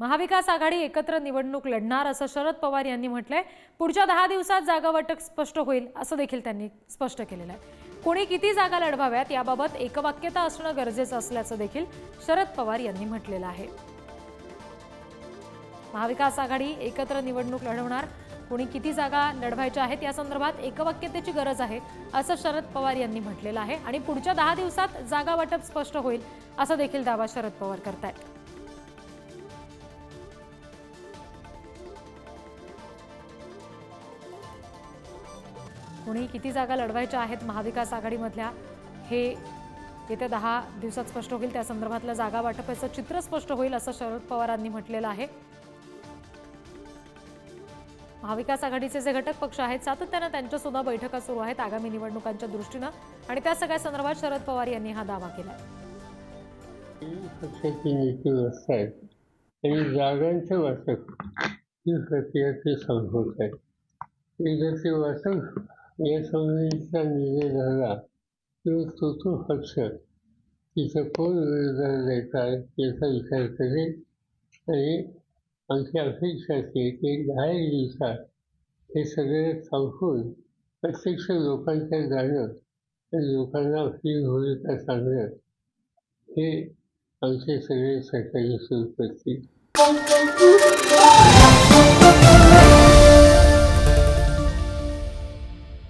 महाविकास आघाडी एकत्र निवडणूक लढणार असं शरद पवार यांनी म्हटलंय. पुढच्या दहा दिवसात जागा वाटप स्पष्ट होईल असं देखील त्यांनी स्पष्ट केलेलं आहे. कोणी किती जागा लढवाव्यात याबाबत एकवाक्यता असणं गरजेचं असल्याचं देखील शरद पवार यांनी म्हटलेलं आहे. महाविकास आघाडी एकत्र निवडणूक लढवणार. कोणी किती जागा लढवायच्या आहेत या संदर्भात एकवाक्यतेची गरज आहे असं शरद पवार यांनी म्हटलेलं आहे. आणि पुढच्या दहा दिवसात जागा वाटप स्पष्ट होईल असा देखील दावा शरद पवार करतायत. कोणी किती जागा लढवायच्या आहेत महाविकास आघाडीमधल्या हे येत्या दहा दिवसात स्पष्ट होईल. त्या संदर्भातलं जागा वाटपाचं चित्र स्पष्ट होईल असं शरद पवारांनी म्हटलेलं आहे. महाविकास आघाडीचे जे घटक पक्ष आहेत सातत्यानं त्यांच्या सुद्धा बैठका सुरू आहेत आगामी निवडणुकांच्या दृष्टीनं आणि त्या सगळ्या संदर्भात शरद पवार यांनी हा दावा केला पक्षाची नीती व्यवस्था आहे. आणि जागांचं वाटप ही प्रक्रिया ते संभवत आहे. एकदा ते वाटप या संधीचा निर्णय झाला किंवा तो तो पक्ष तिथं कोण योगदान द्यायचा आहे याचा विचार करेल आणि आमची अपेक्षा असते की दहा एक दिवसात हे सगळं संपून प्रत्यक्ष लोकांच्या जाणं आणि लोकांना आपली भूमिका सांगणं हे आमचे सगळे सरकारी सुरू करतील